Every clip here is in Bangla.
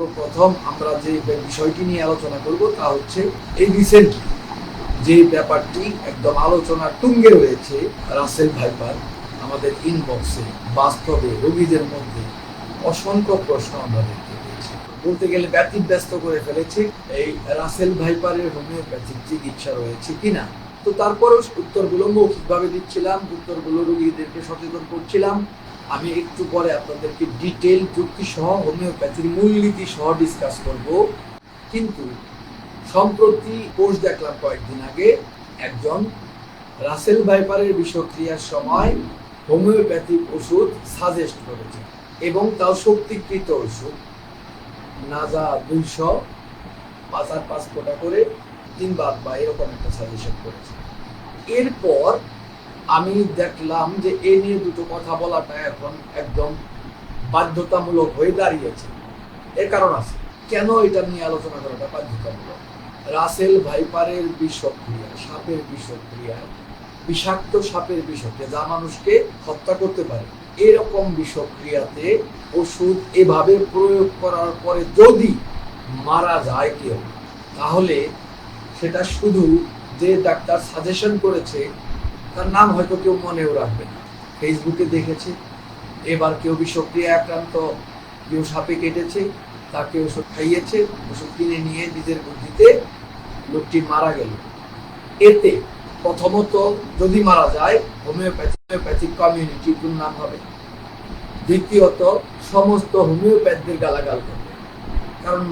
সর্বপ্রথম আমরা যে বিষয়টি নিয়ে আলোচনা করব তা হচ্ছে এই রিসেন্টলি যে ব্যাপারটি একদম আলোচনার তুঙ্গে রয়েছে রাসেল ভাইপার আমাদের ইনবক্সে বাস্তবে রোগীদের মধ্যে অসংখ্য প্রশ্ন আমরা দেখতে পেয়েছি। বলতে গেলে ব্যতিব্যস্ত করে ফেলেছে এই রাসেল ভাইপারের হোমিওপ্যাথিক চিকিৎসা রয়েছে কিনা। তো তারপরেও উত্তরগুলো মৌখিকভাবে দিচ্ছিলাম, উত্তরগুলো রোগীদেরকে সচেতন করছিলাম। আমি একটু পরে আপনাদেরকে ডিটেল যুক্তি সহ হোমিওপ্যাথির মূলনীতি সহ ডিসকাস করব। কিন্তু সম্প্রতি পোস্ট দেখলাম কয়েকদিন আগে, একজন রাসেল ভাইপারের বিষক্রিয়ার সময় হোমিওপ্যাথিক ওষুধ সাজেস্ট করেছে এবং তাও শক্তিকৃত ওষুধ। নাজা দুইশো পাঁচ আর পাঁচ ফোটা করে তিনবার বা এরকম একটা সাজেশন করেছে। এরপর আমি দেখলাম যে এ নিয়ে দুটো কথা বলাটা এখন একদম বাধ্যতামূলক হয়ে দাঁড়িয়েছে। এর কারণ আছে। কেন এটা নিয়ে আলোচনা করাটা বাধ্যতামূলক? রাসেল ভাইপারের বিষক্রিয়া, সাপের বিষক্রিয়া, বিষাক্ত সাপের বিষক্রিয়া, যা মানুষকে হত্যা করতে পারে, এরকম বিষক্রিয়াতে ওষুধ এভাবে প্রয়োগ করার পরে যদি মারা যায় কেউ, তাহলে সেটা শুধু যে ডাক্তার সাজেশন করেছে তার নাম হয়তো কেউ মনেও রাখবে না। ফেসবুকে দেখেছে, এবার কেউ বিষক্রিয়া আক্রান্ত, কেউ সাপে কেটেছে, তাকে ওষুধ খাইয়েছে, ওষুধ কিনে নিয়ে নিজের বুদ্ধিতে লোকটি মারা গেল। এতে প্রথমত যদি মারা যায় হোমিওপ্যাথি হোমিওপ্যাথিক কমিউনিটি নাম হবে। দ্বিতীয়ত সমস্ত হোমিওপ্যাথদের গালাগাল করবে। কারণ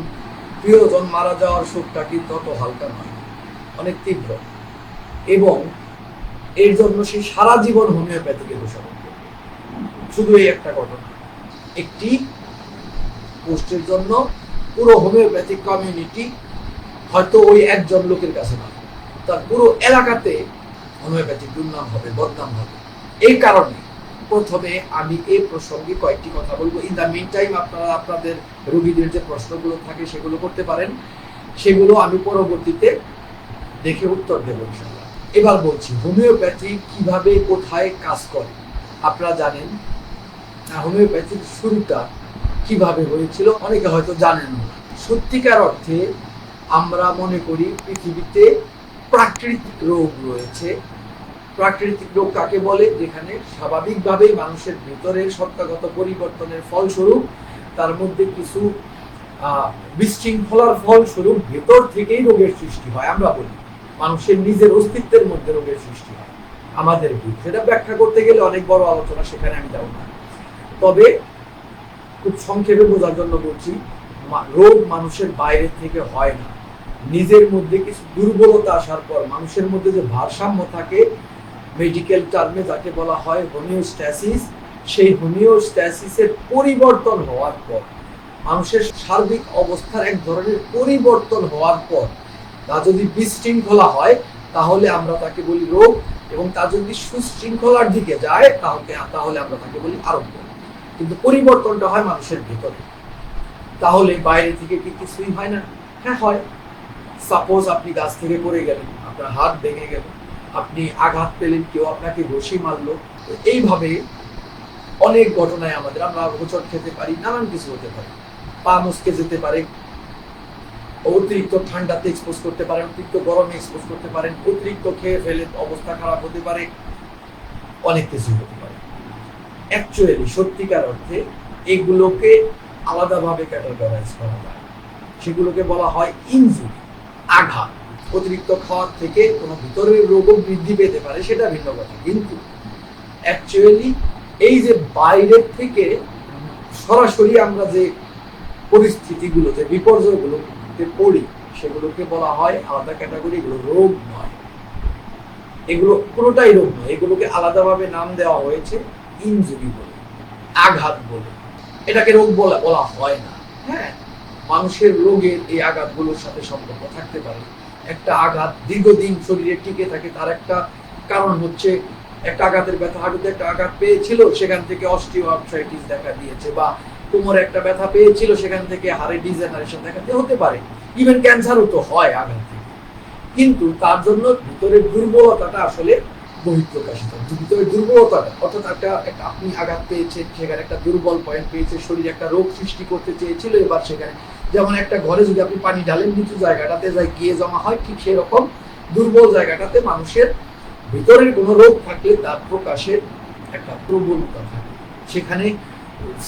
প্রিয়জন মারা যাওয়ার শোকটা কিন্তু অত হালকা নয়, অনেক তীব্র। এবং এর জন্য সে সারা জীবন হোমিওপ্যাথিকে দোষারোপ করবে শুধু এই একটা ঘটনা। একটি পোস্টের জন্য পুরো হোমিওপ্যাথিক কমিউনিটি হয়তো ওই একজন লোকের কাছে না। তার পুরো এলাকাতে হোমিওপ্যাথিক দুর্নাম হবে, বদনাম হবে। এই কারণে প্রথমে আমি এই প্রসঙ্গে কয়েকটি কথা বলব। ইন দ্য মিন টাইম আপনারা আপনাদের রোগীদের যে প্রশ্নগুলো থাকে সেগুলো করতে পারেন। সেগুলো আমি পরবর্তীতে দেখে উত্তর দেবো এবার বলছি, হোমিওপ্যাথি কীভাবে, কোথায় কাজ করে? আপনারা জানেন হোমিওপ্যাথির শুরুটা কীভাবে হয়েছিল, অনেকে হয়তো জানেন না। সত্যিকার অর্থে আমরা মনে করি পৃথিবীতে প্রাকৃতিক রোগ রয়েছে। প্রাকৃতিক রোগ কাকে বলে? যেখানে স্বাভাবিকভাবেই মানুষের ভেতরের সত্তাগত পরিবর্তনের ফলস্বরূপ, তার মধ্যে কিছু বিশৃঙ্খলার ফলস্বরূপ ভেতর থেকেই রোগের সৃষ্টি হয়, আমরা বলি। মানুষের নিজের অস্তিত্বের মধ্যে রোগের সৃষ্টি হয়। আমাদের ভুল সেটা ব্যাখ্যা করতে গেলে অনেক বড় আলোচনা, সেখানে আমি যাব না। তবে খুব সংক্ষেপে বোঝার জন্য বলছি রোগ মানুষের বাইরে থেকে হয় না। নিজের মধ্যে কিছু দুর্বলতা আসার পর মানুষের মধ্যে যে ভারসাম্য থাকে মেডিকেল টার্মে যাকে বলা হয় হোমিওস্ট্যাসিস সেই হোমিওস্ট্যাসিসের পরিবর্তন হওয়ার পর, মানুষের সার্বিক অবস্থার এক ধরনের পরিবর্তন হওয়ার পর তা যদি বিশৃঙ্খলা হয়, তাহলে আমরা তাকে বলি রোগ এবং তা যদি সুশৃঙ্খলার দিকে যায়, তাহলে তাহলে আমরা তাকে বলি আরোগ্য। কিন্তু পরিবর্তনটা হয় মানুষের ভিতরে। তাহলে বাইরে থেকে কি কিছুই হয় না? হ্যাঁ হয়। সাপোজ আপনি গাছ থেকে পড়ে গেলেন, আপনার হাত ভেঙে গেল, আপনি আঘাত পেলেন, কেউ আপনাকে ঘষি মারলো এইভাবে অনেক ঘটনায় আমাদের আমরা হোচট খেতে পারি, নানান কিছু হতে পারে। পা মুসকে যেতে পারে অতিরিক্ত ঠান্ডাতে এক্সপোজ করতে পারেন, অতিরিক্ত গরমে এক্সপোজ করতে পারেন, অতিরিক্ত খেয়ে ফেলে অবস্থা খারাপ হতে পারে, অনেক কিছু হতে পারে। অ্যাকচুয়ালি সত্যিকার অর্থে এগুলোকে আলাদাভাবে ক্যাটাগরাইজ করা যায়। সেগুলোকে বলা হয় ইনজুরি আঘাত। অতিরিক্ত খাওয়ার থেকে কোনো ভিতরের রোগও বৃদ্ধি পেতে পারে, সেটা ভিন্ন কথা। কিন্তু অ্যাকচুয়ালি এই যে বাইরের থেকে সরাসরি আমরা যে পরিস্থিতিগুলো, যে বিপর্যয়গুলোতে পড়ি, সেগুলোকে বলা হয় আলাদা ক্যাটাগরি এগুলো রোগ নয়। এগুলো কোনোটাই রোগ নয়, এগুলোকে আলাদাভাবে নাম দেওয়া হয়েছে ইনজুরি বলে, আঘাত বলে। এটাকে রোগ বলা বলা হয় না। হ্যাঁ মানুষের রোগের এই আঘাতগুলোর সাথে সম্পর্ক থাকতে পারে। একটা আঘাত দীর্ঘদিন শরীরে টিকে থাকে, তার একটা কারণ হচ্ছে একটা আঘাতের ব্যথা হাঁটুতে একটা আঘাত পেয়েছিল, সেখান থেকে অস্টিও দেখা দিয়েছে বা কোমরে একটা ব্যথা পেয়েছিল, সেখান থেকে হাড়ে ডিজেনারেশন দেখা দিয়ে হতে পারে। ইভেন ক্যান্সারও তো হয় আঘাত থেকে কিন্তু তার জন্য ভিতরের দুর্বলতাটা আসলে বহিঃপ্রকাশিত। ভিতরের দুর্বলতাটা, অর্থাৎ একটা একটা আপনি আঘাত পেয়েছেন, সেখানে একটা দুর্বল পয়েন্ট পেয়েছে, শরীরে একটা রোগ সৃষ্টি করতে চেয়েছিল, এবার সেখানে যেমন একটা ঘরে যদি আপনি পানি ঢালেন, নিচু জায়গাটাতে যাই গিয়ে জমা হয়, ঠিক সেরকম দুর্বল জায়গাটাতে মানুষের ভিতরের কোনো রোগ থাকলে তার প্রকাশের একটা প্রবণতা থাকে। সেখানে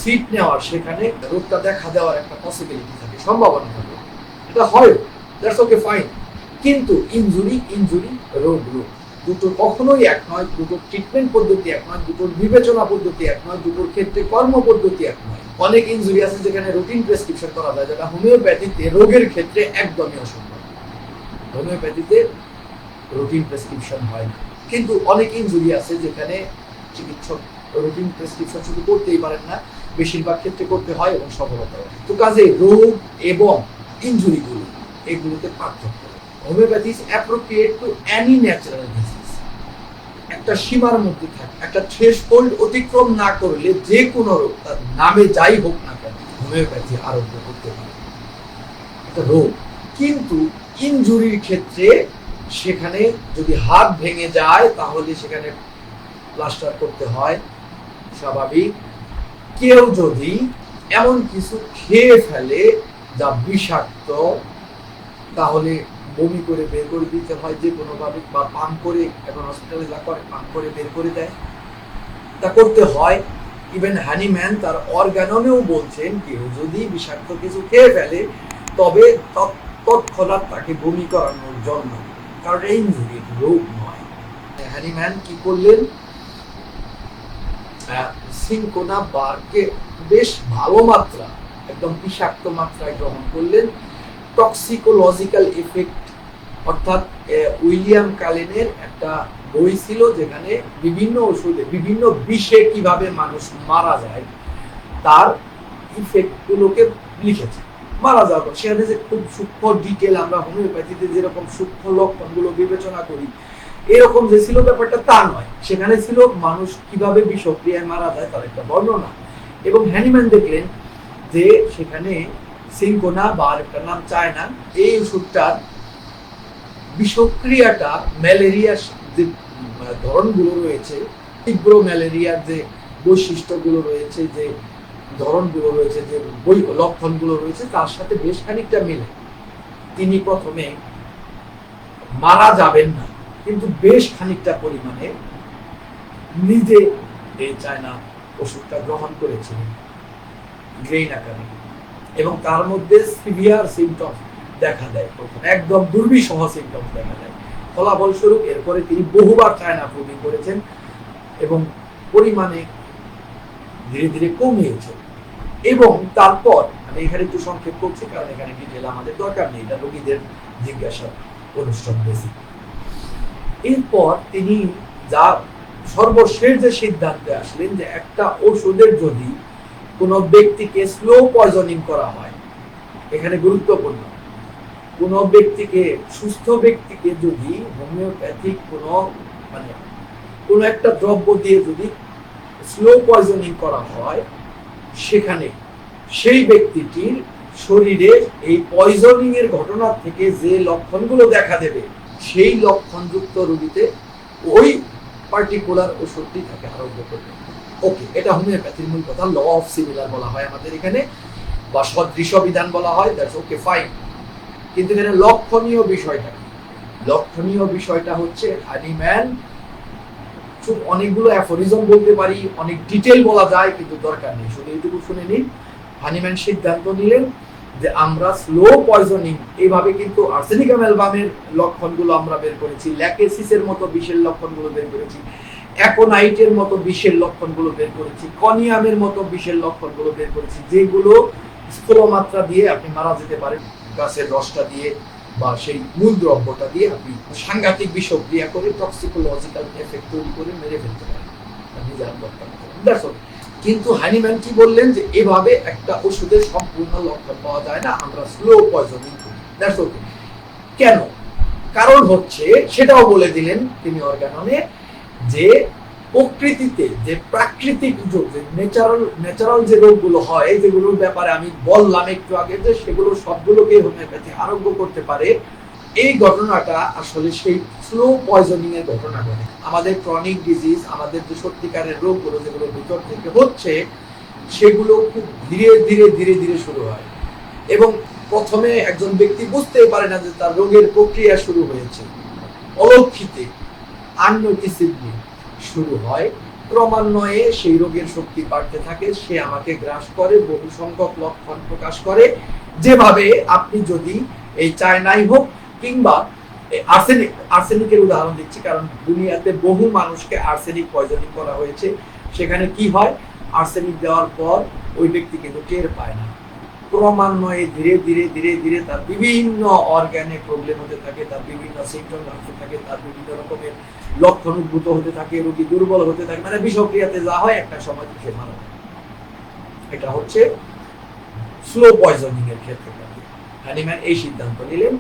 সিট নেওয়ার সেখানে রোগটা দেখা দেওয়ার একটা পসিবিলিটি থাকে, সম্ভাবনা থাকে। এটা হয় দ্যাটস ওকে ফাইন কিন্তু ইনজুরি ইনজুরি রোগ রোগ দুটো কখনোই এক নয় ট্রিটমেন্ট পদ্ধতি এক নয় দুটোর বিবেচনা পদ্ধতি এক নয়, দুটোর ক্ষেত্রে কর্ম পদ্ধতি এক নয়। অনেক ইনজুরি আছে যেখানে রুটিন প্রেসক্রিপশন করা যায়, যেটা হোমিওপ্যাথিতে রোগের ক্ষেত্রে একদমই অসম্ভব। হোমিওপ্যাথিতে রুটিন প্রেসক্রিপশন হয় না। কিন্তু অনেক ইনজুরি আছে যেখানে চিকিৎসক রুটিন প্রেসক্রিপশন শুধু করতেই পারেন না, বেশিরভাগ ক্ষেত্রে করতে হয় এবং সফলতা তো কাজে রোগ এবং ইনজুরিগুলো এগুলোতে পার্থক্য। Homeopathy is appropriate to any natural disease একটা সীমার মধ্যে থাকে, একটা থ্রেশহোল্ড অতিক্রম না করলে যে কোনো রোগ, তার নামে যাই হোক না কেন হোমিওপ্যাথি আরোগ্য করতে পারে। একটা রোগ। কিন্তু ইনজুরির ক্ষেত্রে সেখানে যদি হাত ভেঙে যায়, তাহলে সেখানে প্লাস্টার করতে হয় স্বাভাবিক। কেউ যদি এমন কিছু খেয়ে ফেলে যা বিষাক্ত, তাহলে বমি করে বের করে দিতে হয় যে কোনোভাবে বা পান করে, এখন হসপিটালে যা করে, পান করে বের করে দেয়। তা করতে হয়। ইভেন হ্যানিম্যান তার অর্গাননেও বলছেন, কেউ যদি বিষাক্ত কিছু খেয়ে ফেলে, তবে তৎ- তৎক্ষণাৎ তাকে বমি করানোর জন্য কারণ এই রোগ নয়। হ্যানিম্যান কি করলেন? সিনকোনা বারকে বেশ ভালো মাত্রা, একদম বিষাক্ত মাত্রায় গ্রহণ করলেন। টক্সিকোলজিক্যাল এফেক্ট অর্থাৎ উইলিয়াম কালেনের একটা বই ছিল যেখানে বিভিন্ন ওষুধে, বিভিন্ন বিষে কীভাবে মানুষ মারা যায়, তার ইফেক্ট গুলোকে লিখেছে। মারা যাওয়ার পর, সেখানে যে খুব সূক্ষ্ম ডিটেল আমরা হোমিওপ্যাথিতে যেরকম সূক্ষ্ম লক্ষণগুলো বিবেচনা করি এরকম যে ছিল ব্যাপারটা তা নয়। সেখানে ছিল মানুষ কীভাবে বিষক্রিয়ায় মারা যায় তার একটা বর্ণনা। এবং হ্যানিম্যান দেখলেন যে সেখানে সিনকোনা বা আরেকটা নাম চায়না, এই ওষুধটার বিষক্রিয়াটা ম্যালেরিয়ার যে ধরনগুলো রয়েছে, তীব্র ম্যালেরিয়ার যে বৈশিষ্ট্যগুলো রয়েছে, যে ধরনগুলো রয়েছে, যে বই লক্ষণগুলো রয়েছে, তার সাথে বেশ খানিকটা মিলে। তিনি প্রথমে মারা যাবেন না। কিন্তু বেশ খানিকটা পরিমাণে নিজে এই চায়না ওষুধটা গ্রহণ করেছিলেন গ্রেইন আকারে এবং তার মধ্যে সিভিয়ার সিমটম দেখা দেয় প্রথমে, একদম দুর্বিষহ সিমটম দেখা দেয়। ফলাফল স্বরূপ এরপরে তিনি বহুবার চায়না প্রবীণ করেছেন এবং পরিমাণে ধীরে ধীরে কমিয়েছে এবং তারপর, আমি এখানে একটু সংক্ষেপ করছি, কারণ এখানে ডিটেল আমাদের দরকার নেই, এটা রোগীদের জিজ্ঞাসা অনুষ্ঠান বেশি। এরপর তিনি যা সর্বশেষ যে সিদ্ধান্তে আসলেন যে একটা ওষুধের যদি কোনো ব্যক্তিকে স্লো পয়জনিং করা হয়, এখানে গুরুত্বপূর্ণ। কোনো ব্যক্তিকে, সুস্থ ব্যক্তিকে যদি হোমিওপ্যাথিক কোনো মানে কোনো একটা দ্রব্য দিয়ে যদি স্লো পয়জনিং করা হয়, সেখানে সেই ব্যক্তিটির শরীরে এই পয়জনিং এর ঘটনা থেকে যে লক্ষণগুলো দেখা দেবে সেই লক্ষণযুক্ত রোগীতে ওই পার্টিকুলার ওষুধটি তাকে আরোগ্য করবে। ওকে এটা হোমিওপ্যাথির মূল কথা ল অফ সিমিলার বলা হয় আমাদের এখানে, বা সদৃশ বিধান বলা হয় দ্যাটস ওকে ফাইন কিন্তু এখানে লক্ষণীয় বিষয়টা লক্ষণীয় বিষয়টা হচ্ছে হানিম্যান খুব অনেকগুলো অ্যাফোরিজম বলতে পারি, অনেক ডিটেল বলা যায়, কিন্তু দরকার নেই। শুধু এইটুকু শুনে নিন। হানিম্যান সিদ্ধান্ত নিলেন যে আমরা স্লো পয়জনিং এইভাবে কিন্তু আর্সেনিকাম অ্যালবামের লক্ষণগুলো আমরা বের করেছি ল্যাকেসিসের মতো বিষের লক্ষণগুলো বের করেছি অ্যাকোনাইটের মতো বিষের লক্ষণগুলো বের করেছি কনিয়ামের মতো বিষের লক্ষণগুলো বের করেছি, যেগুলো স্থূল মাত্রা দিয়ে আপনি মারা যেতে পারেন, গাছের রসটা দিয়ে বা সেই মূল দ্রব্যটা দিয়ে আপনি সাংঘাতিক বিষক্রিয়া করে টক্সিকোলজিক্যাল এফেক্ট তৈরি করে মেরে ফেলতে পারেন আপনি যার দরকার all. কিন্তু হানিম্যান কি বললেন যে এভাবে একটা ওষুধের সম্পূর্ণ লক্ষণ পাওয়া যায় না, আমরা স্লো পয়জনিং করি। কেন? কারণ হচ্ছে সেটাও বলে দিলেন তিনি অর্গাননে যে প্রকৃতিতে যে প্রাকৃতিক রোগ, যে ন্যাচারাল ন্যাচারাল যে রোগগুলো হয়, যেগুলোর ব্যাপারে আমি বললাম একটু আগে যে সেগুলো সবগুলোকে হোমিওপ্যাথি আরোগ্য করতে পারে এই ঘটনাটা আসলে সেই স্লো পয়জনিং এর ঘটনা ঘটে। আমাদের ক্রনিক ডিজিজ আমাদের যে সত্যিকারের রোগগুলো যেগুলো ভিতর থেকে হচ্ছে, সেগুলো খুব ধীরে ধীরে ধীরে ধীরে শুরু হয়। এবং প্রথমে একজন ব্যক্তি বুঝতেই পারে না যে তার রোগের প্রক্রিয়া শুরু হয়েছে। অলক্ষিতে আননোটিসিভলি শুরু হয়। ক্রমান্বয়ে সেই রোগের শক্তি বাড়তে থাকে, সে আমাকে গ্রাস করে বহু সংখ্যক লক্ষণ প্রকাশ করে। যেভাবে আপনি যদি এই চায়নাই হোক কিংবা আর্সেনিক, আর্সেনিকের উদাহরণ দিচ্ছি কারণ দুনিয়াতে বহু মানুষকে আর্সেনিক পয়জনিং করা হয়েছে। সেখানে কি হয়? আর্সেনিক দেওয়ার পর ওই ব্যক্তি কিন্তু টের পায় না। ক্রমান্বয়ে ধীরে ধীরে ধীরে ধীরে তার বিভিন্ন অর্গানে প্রবলেম হতে থাকে, তার বিভিন্ন সিমটম আসতে থাকে, তার বিভিন্ন রকমের লক্ষণ উদ্ভূত হতে থাকে, রোগী দুর্বল হতে থাকে মানে বিষক্রিয়াতে যা হয় একটা সময় সে মারা এটা হচ্ছে স্লো পয়জনিং এর ক্ষেত্রে। হ্যানিম্যান এই সিদ্ধান্ত নিলেন।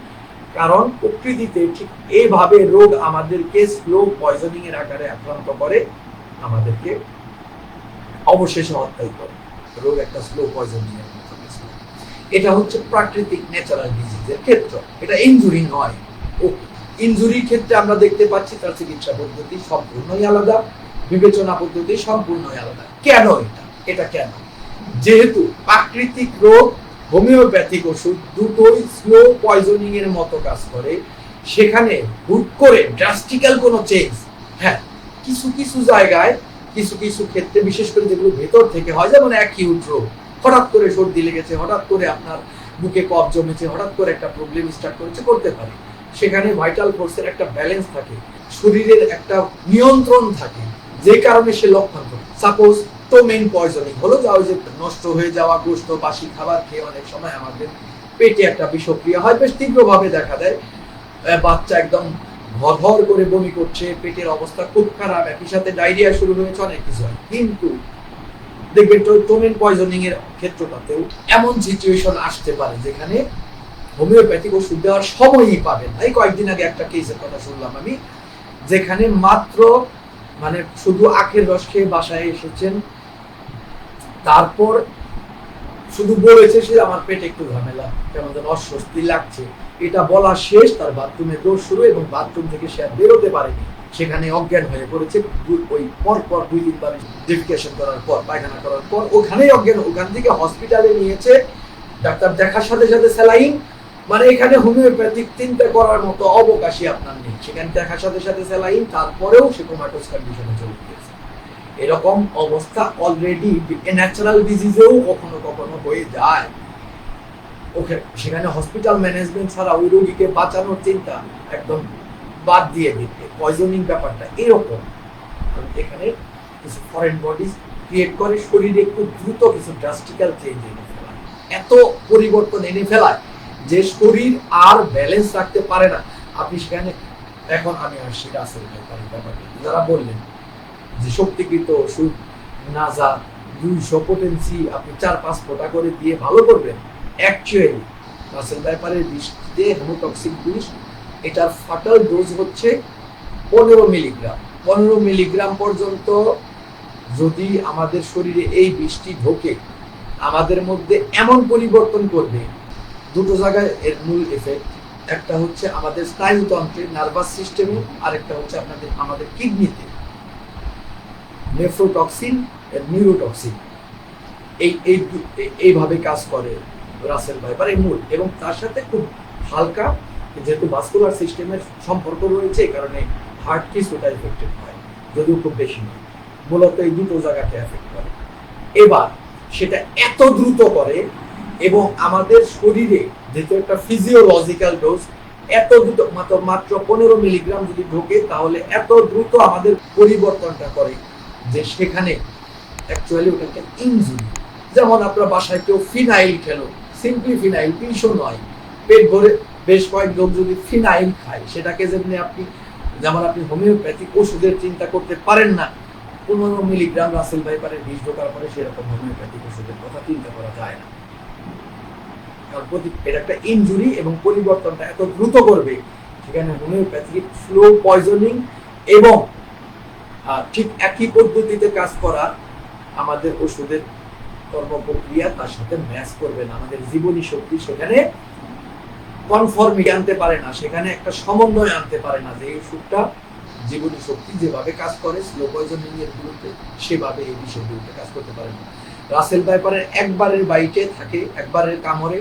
কারণ প্রকৃতিতে ঠিক এইভাবে রোগ আমাদেরকে স্লো পয়জনিং এর আকারে আক্রান্ত করে, আমাদেরকে অবশেষে হত্যাই করে। রোগ একটা স্লো পয়জনিং এর এটা হচ্ছে প্রাকৃতিক ন্যাচারাল ডিজিজের ক্ষেত্র। এটা ইনজুরি নয়। ও ইনজুরির ক্ষেত্রে আমরা দেখতে পাচ্ছি তার চিকিৎসা পদ্ধতি সম্পূর্ণই আলাদা, বিবেচনা পদ্ধতি সম্পূর্ণই আলাদা। কেন এটা? এটা কেন? যেহেতু প্রাকৃতিক রোগ হোমিওপ্যাথিক ওষুধ দুটোই স্লো পয়জনিং এর মতো কাজ করে। সেখানে হুট করে ড্রাস্টিক্যাল কোনো চেঞ্জ হ্যাঁ কিছু কিছু জায়গায় কিছু কিছু ক্ষেত্রে, বিশেষ করে যেগুলো ভেতর থেকে হয়, যেমন অ্যাকিউট রোগ, হঠাৎ করে সর্দি লেগেছে, হঠাৎ করে আপনার বুকে কফ জমেছে, হঠাৎ করে একটা প্রবলেম স্টার্ট করেছে, করতে পারে। সেখানে ভাইটাল ফোর্সের একটা ব্যালেন্স থাকে, শরীরের একটা নিয়ন্ত্রণ থাকে, যে কারণে সে লক্ষণ করে। সাপোজ টোমেন পয়জনিং হলো যা ওই যে নষ্ট হয়ে যাওয়া গোস্ত, বাসি খাবার খেয়ে অনেক সময় আমাদের পেটে একটা বিষক্রিয়া হয়, বেশ তীব্রভাবে দেখা দেয়। বাচ্চা একদম ভর করে বমি করছে, পেটের অবস্থা খুব খারাপ, একই সাথে ডায়রিয়া শুরু হয়েছে, অনেক কিছু হয়। কিন্তু দেখবেন টোমেন পয়জনিং এর ক্ষেত্রটাতেও এমন সিচুয়েশন আসতে পারে যেখানে হোমিওপ্যাথিক ওষুধ দেওয়ার সময়ই পাবেন। এই কয়েকদিন আগে একটা কেসের কথা শুনলাম আমি, যেখানে মাত্র মানে শুধু আখের রস খেয়ে বাসায় এসেছেন তারপর শুধু বলেছে সে আমার পেটে একটু ঝামেলা কেমন যেন অস্বস্তি লাগছে। এটা বলা শেষ, তার বাথরুমে দৌড় শুরু এবং বাথরুম থেকে সে আর বেরোতে পারেনি। সেখানে অজ্ঞান হয়ে পড়েছে। ওই পর পর দুই তিনবার ডেফিকেশন করার পর, পায়খানা করার পর, ওখানেই অজ্ঞান, ওখান থেকে হসপিটালে নিয়েছে। ডাক্তার দেখার সাথে সাথে স্যালাইন মানে এখানে হোমিওপ্যাথিক চিন্তা করার মতো অবকাশই আপনার নেই। সেখানে দেখার সাথে সাথে স্যালাইন তারপরেও সে কোমাটোস কন্ডিশনে চলে গিয়েছে। এরকম অবস্থা অলরেডি ন্যাচারাল ডিজিজেও কখনো কখনো হয়ে যায়। ওকে, সেখানে হসপিটাল ম্যানেজমেন্ট ছাড়া ওই রোগীকে বাঁচানোর চিন্তা একদম বাদ দিয়ে দিতে পয়জনিং ব্যাপারটা এরকম। এখানে কিছু ফরেন বডিজ ক্রিয়েট করে, শরীরে খুব দ্রুত কিছু ড্রাস্টিক্যাল চেঞ্জ এনে ফেলায়। এত পরিবর্তন এনে ফেলায় যে শরীর আর ব্যালেন্স রাখতে পারে না। আপনি সেখানে, এখন আমি আসছি রাসেল ভাইপারের ব্যাপারে যারা বললেন যে শক্তিকৃত নাজা দুইশো পোটেন্সি আপনি চার পাঁচ ফোঁটা করে দিয়ে ভালো করবেন। অ্যাকচুয়ালি রাসেল ভাইপারের বিষটিতে হেমোটক্সিক বিষ এটার ফাটাল ডোজ হচ্ছে পনেরো মিলিগ্রাম পনেরো মিলিগ্রাম পর্যন্ত যদি আমাদের শরীরে এই বৃষ্টি ঢোকে, আমাদের মধ্যে এমন পরিবর্তন করবে। দুটো জায়গায় এর মূল এফেক্ট একটা হচ্ছে আমাদের স্নায়ুতন্ত্রে নার্ভাস সিস্টেমে আরেকটা হচ্ছে আপনাদের, আমাদের কিডনিতে। Nephrotoxin neurotoxin. এই এই এইভাবে কাজ করে রাসেল ভাইপার, এই মূল। এবং তার সাথে খুব হালকা যেহেতু ভাস্কুলার সিস্টেমের সম্পর্ক রয়েছে, এই কারণে হার্ট কিছুটা এফেক্টেড হয়, যদিও খুব বেশি নয়। মূলত এই দুটো জায়গাতে এফেক্ট করে। এবার সেটা এত দ্রুত করে এবং আমাদের শরীরে যেহেতু একটা ফিজিওলজিক্যাল ডোজ এত দ্রুত মাত্র মাত্র পনেরো মিলিগ্রাম যদি ঢোকে, তাহলে এত দ্রুত আমাদের পরিবর্তনটা করে। যে সেখানে অ্যাকচুয়ালি ওটা একটা ইনজুরি যেমন আপনার বাসায় কেউ ফিনাইল খেলো সিম্পলি ফিনাইল বিষও নয়। পেট ভরে বেশ কয়েক লোক যদি ফিনাইল খায়, সেটাকে যেমনি আপনি, যেমন আপনি হোমিওপ্যাথিক ওষুধের চিন্তা করতে পারেন না, পনেরো মিলিগ্রাম রাসেল ভাইপারের বিষ ঢোকার পরে সেরকম হোমিওপ্যাথিক ওষুধের কথা চিন্তা করা যায় না। কারণ প্রতি- এটা একটা ইনজুরি এবং পরিবর্তনটা এত দ্রুত করবে, সেখানে হোমিওপ্যাথিক স্লো পয়জনিং এবং ঠিক একই পদ্ধতিতে কাজ করা আমাদের ওষুধের কর্ম প্রক্রিয়া তার সাথে ম্যাচ করবে না। আমাদের জীবনী শক্তি সেখানে কনফর্মিটি আনতে পারে না, সেখানে একটা সমন্বয় আনতে পারে না যে এই ওষুধটা জীবনী শক্তি যেভাবে কাজ করে স্লো পয়জনিং এর বিরুদ্ধে সেভাবে এই বিরুদ্ধে কাজ করতে পারে না। রাসেল ভাইপারের একবারের বাইটে থাকে, একবারের কামড়ে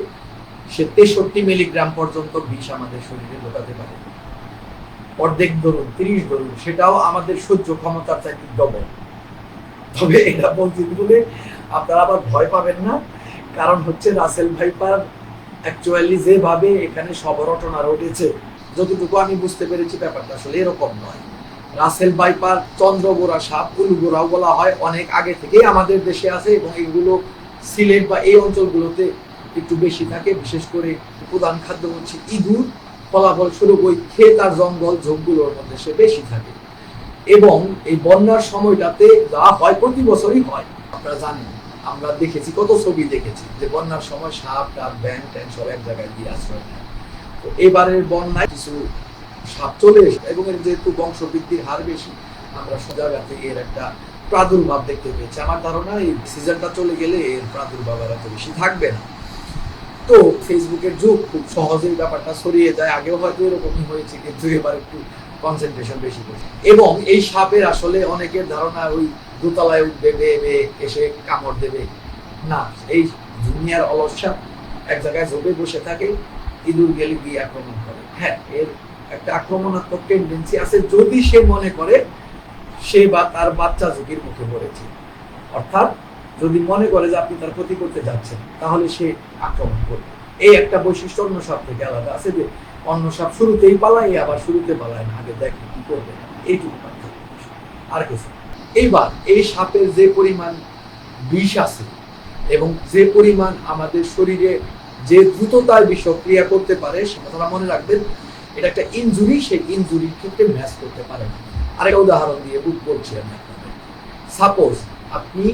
সে তেষট্টি মিলিগ্রাম পর্যন্ত বিষ আমাদের শরীরে ঢোকাতে পারে। অর্ধেক ধরুন, তিরিশ ধরুন, সেটাও আমাদের সহ্য ক্ষমতার চাইতে ডবল তবে এটা বলতে বলে আপনারা আবার ভয় পাবেন না, কারণ হচ্ছে রাসেল ভাইপার অ্যাকচুয়ালি যেভাবে এখানে সবরটনা রটেছে, যতটুকু আমি বুঝতে পেরেছি ব্যাপারটা আসলে এরকম নয়। রাসেল ভাইপার, চন্দ্রগোড়া, সাপ, উলগোড়াও বলা হয়, অনেক আগে থেকেই আমাদের দেশে আছে এবং এগুলো সিলেট বা এই অঞ্চলগুলোতে একটু বেশি থাকে, বিশেষ করে প্রধান খাদ্য হচ্ছে ইঁদুর। ফলাফল স্বরূপ ওই ক্ষেত আর জঙ্গল ঝোপগুলোর মধ্যে সে বেশি থাকে। এবং এই বন্যার সময়টাতে যা হয় প্রতি বছরই হয়, আপনারা জানেন। আমরা দেখেছি, কত ছবি দেখেছি যে বন্যার সময় সাপ টাপ ব্যাং ট্যাং সব এক জায়গায় দিয়ে আশ্রয় নেয়। তো এবারের বন্যায় কিছু সাপ চলে এসে এবং এর যেহেতু বংশবৃদ্ধির হার বেশি, আমরা সোজাগাতে এর একটা প্রাদুর্ভাব দেখতে পেয়েছি। আমার ধারণা এই সিজনটা চলে গেলে এর প্রাদুর্ভাব এত বেশি থাকবে না। তো ফেসবুকের যুগ খুব সহজেই ব্যাপারটা ছড়িয়ে যায়। আগেও হয়তো এরকমই হয়েছে, কিন্তু এবার একটু কনসেন্ট্রেশন বেশি করে। এবং এই সাপের আসলে অনেকের ধারণা ওই দোতলায় উঠবে, বেয়ে এসে কামড় দেবে। না, এই দুনিয়ার অলস সাপ এক জায়গায় ঝোপে বসে থাকে, ইঁদুর গেলে গিয়ে আক্রমণ করে। হ্যাঁ এর একটা আক্রমণাত্মক টেন্ডেন্সি আছে যদি সে মনে করে, সে বা তার বাচ্চা ঝুঁকির মুখে পড়েছে। অর্থাৎ যদি মনে করে যে আপনি তার ক্ষতি করতে যাচ্ছেন, তাহলে সে আক্রমণ করবে। এই একটা বৈশিষ্ট্য অন্য সাপ থেকে আলাদা আছে যে, অন্য সাপ শুরুতেই পালায়, আবার শুরুতে পালায় না। আগে দেখে কি করবে? এইটুকু আর কিছু এইবার এই সাপের যে পরিমাণ বিষ আছে এবং যে পরিমাণ আমাদের শরীরে যে দ্রুততায় বিষক্রিয়া করতে পারে, সে কথাটা মনে রাখবেন, এটা একটা ইনজুরি, সেই ইনজুরির ক্ষেত্রে ম্যাচ করতে পারে না। আরেকটা উদাহরণ দিয়ে বুক বলছি আমি সাপোজ আপনি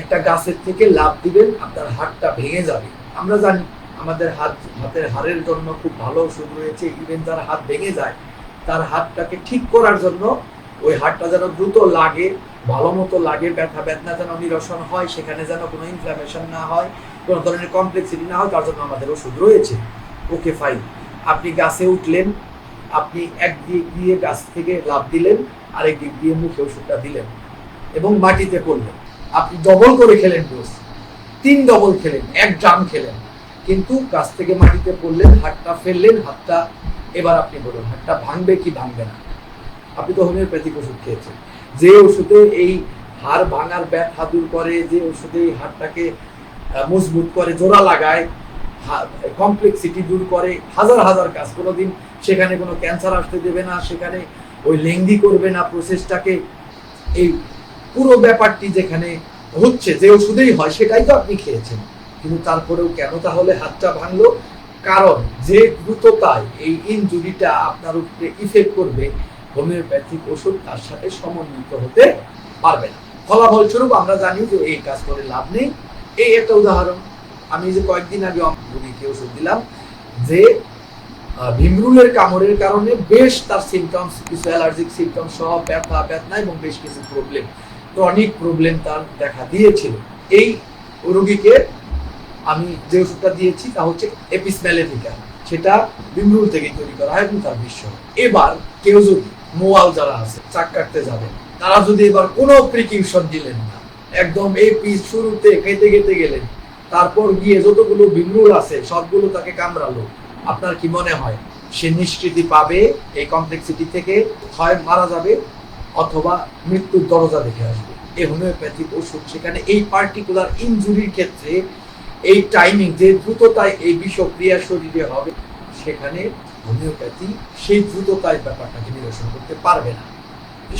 একটা গাছের থেকে লাভ দিবেন, আপনার হাতটা ভেঙে যাবে। আমরা জানি আমাদের হাত, হাতের হাড়ের জন্য খুব ভালো ওষুধ রয়েছে ইভেন যার হাত ভেঙে যায়, তার হাতটাকে ঠিক করার জন্য ওই হাতটা যেন দ্রুত লাগে, ভালো মতো লাগে, ব্যথা বেদনা যেন নিরসন হয়, সেখানে যেন কোনো ইনফ্লামেশন না হয়, কোনো ধরনের কমপ্লেক্সিটি না হয়, তার জন্য আমাদের ওষুধ রয়েছে। ওকে ফাইন আপনি গাছে উঠলেন, আপনি এক দিক দিয়ে গাছ থেকে লাভ দিলেন, আরেক দিক দিয়ে মুখে ওষুধটা দিলেন এবং মাটিতে পড়লেন আপনি ডবল করে খেলেন ডোজ তিন ডবল খেলেন, এক ড্রাম খেলেন। কিন্তু গাছ থেকে মাটিতে পড়লেন, হাতটা ফেললেন, হাতটা এবার আপনি বলুন, হাতটা ভাঙবে কি ভাঙবে না? আপনি তো হোমিওপ্যাথিক ওষুধ খেয়েছেন। যে ওষুধে এই হাড় ভাঙার ব্যথা দূর করে, যে ওষুধে এই হাড়টাকে মজবুত করে, জোড়া লাগায় কমপ্লেক্সিটি দূর করে, হাজার হাজার কাজ। কোনোদিন সেখানে কোনো ক্যান্সার আসতে দেবে না, সেখানে ওই লেঙ্গি করবে না প্রসেসটাকে এই পুরো ব্যাপারটি যেখানে হচ্ছে, যে ওষুধেই হয়, সেটাই তো আপনি খেয়েছেন। কিন্তু তারপরেও কেন তাহলে হাতটা ভাঙলো? কারণ যে দ্রুততায় এই ইনজুরিটা আপনার উপরে ইফেক্ট করবে, হোমিওপ্যাথিক ওষুধ তার সাথে সমন্বিত হতে পারবে না। ফলাফল স্বরূপ আমরা জানি যে এই কাজ করে লাভ নেই। এই একটা উদাহরণ, আমি যে কয়েকদিন আগে রোগীকে ওষুধ দিলাম যে ভিমরুলের কামড়ের কারণে বেশ তার সিমটমস কিছু অ্যালার্জিক সিমটম সহ ব্যথা ব্যথা এবং বেশ কিছু প্রবলেম তো অনেক প্রবলেম তার দেখা দিয়েছিল। এই রোগীকে আমি যে ওষুধটা দিয়েছি তা হচ্ছে এপিস ম্যালেরিকা সেটা ভিমরুল থেকে তৈরি করা হয় তার বিশ্ব এবার কেউ যদি মোয়াল যারা আছে, চাক কাটতে যাবে, তারা যদি এবার কোনো প্রিকিউশন দিলেন না, একদম এই পিস শুরুতে খেতে খেতে গেলেন, তারপর গিয়ে যতগুলো ভিমরুল আছে, সবগুলো তাকে কামড়ালো, আপনার কি মনে হয়? সে নিষ্কৃতি পাবে, এই কমপ্লেক্সিটি থেকে হয় মারা যাবে? অথবা মৃত্যুর দরজা দেখে আসবে। এই হোমিওপ্যাথিক ওষুধ। সেখানে এই পার্টিকুলার ইনজুরির ক্ষেত্রে এই টাইমিং যে দ্রুততায় এই বিষক্রিয়া শরীরে হবে, সেখানে হোমিওপ্যাথি সেই দ্রুততায় ব্যাপারটাকে নিরসন করতে পারবে না।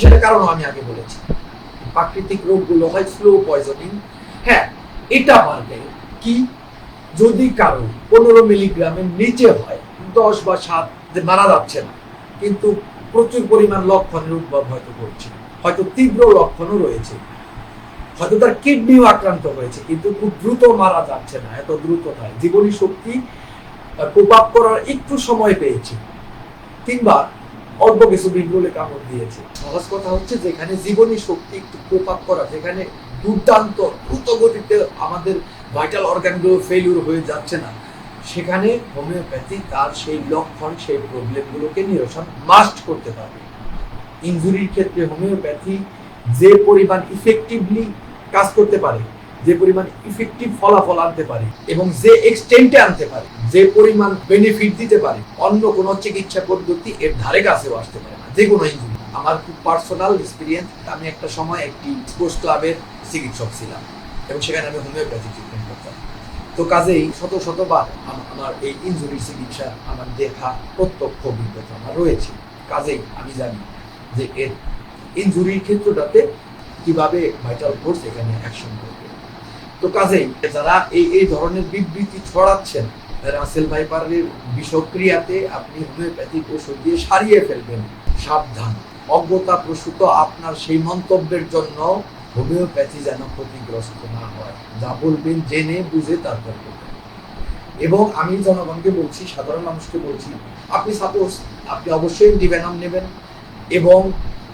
সেটা কারণ আমি আগে বলেছি। প্রাকৃতিক রোগগুলো হয় স্লো পয়জনিং হ্যাঁ এটা পারবে কি? যদি কারও পনেরো মিলিগ্রামের নিচে হয়, দশ বা সাত মারা যাচ্ছে না, কিন্তু প্রচুর পরিমাণ লক্ষণের উদ্ভব হয়তো করছে হয়তো তীব্র লক্ষণও রয়েছে। হয়তো তার কিডনিও আক্রান্ত হয়েছে, কিন্তু খুব দ্রুত মারা যাচ্ছে না, এত দ্রুততায়। জীবনী শক্তি আপ করার একটু সময় পেয়েছে। কিংবা অল্প কিছু বিদ্রোলে কামড় দিয়েছে। সহজ কথা হচ্ছে যেখানে জীবনী শক্তি একটু আপ করা যেখানে দুর্দান্ত দ্রুত গতিতে আমাদের ভাইটাল অর্গানগুলো ফেলিউর হয়ে যাচ্ছে না। সেখানে হোমিওপ্যাথি তার সেই লক্ষণ, সেই প্রবলেমগুলোকে নিরসন মাস্ট করতে পারবে। ইঞ্জুরির ক্ষেত্রে হোমিওপ্যাথি যে পরিমাণ ইফেক্টিভলি কাজ করতে পারে, যে পরিমাণ ইফেক্টিভ ফলাফল আনতে পারে এবং যে এক্সটেন্টে আনতে পারে, যে পরিমাণ বেনিফিট দিতে পারে, অন্য কোনো চিকিৎসা পদ্ধতি এর ধারে কাছেও আসতে পারে না, যে কোনো ইঞ্জুরি আমার খুব পার্সোনাল এক্সপিরিয়েন্স আমি একটা সময় একটি স্পোর্টস ক্লাবের চিকিৎসক ছিলাম এবং সেখানে আমি হোমিওপ্যাথি ট্রিটমেন্ট তো কাজেই শত শতবার আম- আমার এই ইঞ্জুরি চিকিৎসা আমার দেখা প্রত্যক্ষ অভিজ্ঞতা আমার রয়েছে। কাজেই আমি জানি যে এর ইঞ্জুরির ক্ষেত্রটাতে কীভাবে ভাইটাল ফোর্স এখানে অ্যাকশন করবে। তো কাজেই যারা এই এই ধরনের বিবৃতি ছড়াচ্ছেন, রাসেল ভাইপারের বিষক্রিয়াতে আপনি হোমিওপ্যাথিক ওষুধ দিয়ে সারিয়ে ফেলবেন, সাবধান। অজ্ঞতা প্রসূত আপনার সেই মন্তব্যের জন্য হোমিওপ্যাথি যেন ক্ষতিগ্রস্ত না হয়, যা বলবেন, জেনে, বুঝে তারপর এবং আমি জনগণকে বলছি, সাধারণ মানুষকে বলছি, আপনি সাপোজ আপনি অবশ্যই ডিভেনাম নেবেন এবং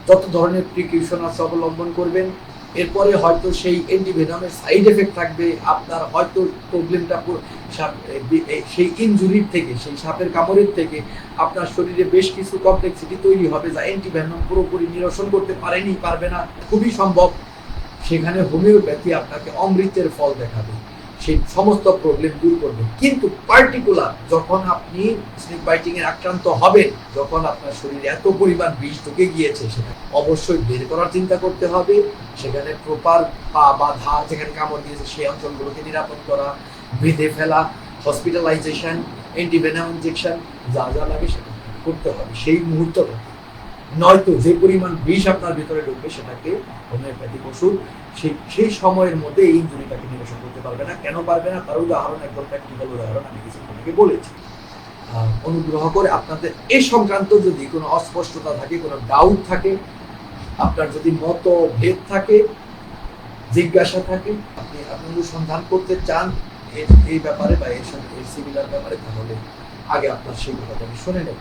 যত ধরনের প্রিকিউশন আছে অবলম্বন করবেন। এরপরে হয়তো সেই অ্যান্টিভেনামের সাইড এফেক্ট থাকবে, আপনার হয়তো প্রবলেমটা সেই ইনজুরির থেকে, সেই সাপের কামড়ের থেকে আপনার শরীরে বেশ কিছু কমপ্লেক্সিটি তৈরি হবে, যা অ্যান্টিভেনম পুরোপুরি নিরসন করতে পারেনি, পারবে না, খুবই সম্ভব। সেখানে হোমিওপ্যাথি আপনাকে অমৃতের ফল দেখাবে। সেই সমস্ত প্রবলেম দূর করবে। কিন্তু পার্টিকুলার যখন আপনি স্নেক বাইটিং এর আক্রান্ত হবেন, যখন আপনার শরীরে এত পরিমাণ বিষ ঢুকে গিয়েছে, সেটা অবশ্যই বের করার চিন্তা করতে হবে। সেখানে প্রপার পা বা ধার যেখানে কামড় দিয়েছে, সেই অঞ্চলগুলোকে নিরাপদ করা, বেঁধে ফেলা হসপিটালাইজেশন অ্যান্টিভেনাম ইনজেকশন যা যা লাগে সেটা করতে হবে। সেই মুহূর্তটা নয়তো যে পরিমাণ বিষ আপনার ভিতরে ঢুকবে সেটাকে হোমিওপ্যাথিক ওষুধ, সেই সেই সময়ের মধ্যে এই ইঞ্জুরিটাকে নিরসন করতে পারবে না। কেন পারবে না? তার উদাহরণ, একদম প্র্যাকটিক্যাল উদাহরণ, আমি কিছু আপনাকে বলেছি। অনুগ্রহ করে আপনাদের এ সংক্রান্ত যদি কোনো অস্পষ্টতা থাকে, কোনো ডাউট থাকে, আপনার যদি মত ভেদ থাকে, জিজ্ঞাসা থাকে, আপনি আপনি অনুসন্ধান করতে চান এই ব্যাপারে বা এর সাথে, এর সিমিলার ব্যাপারে, তাহলে আগে আপনার সেই কথাটা আমি শুনে নেব।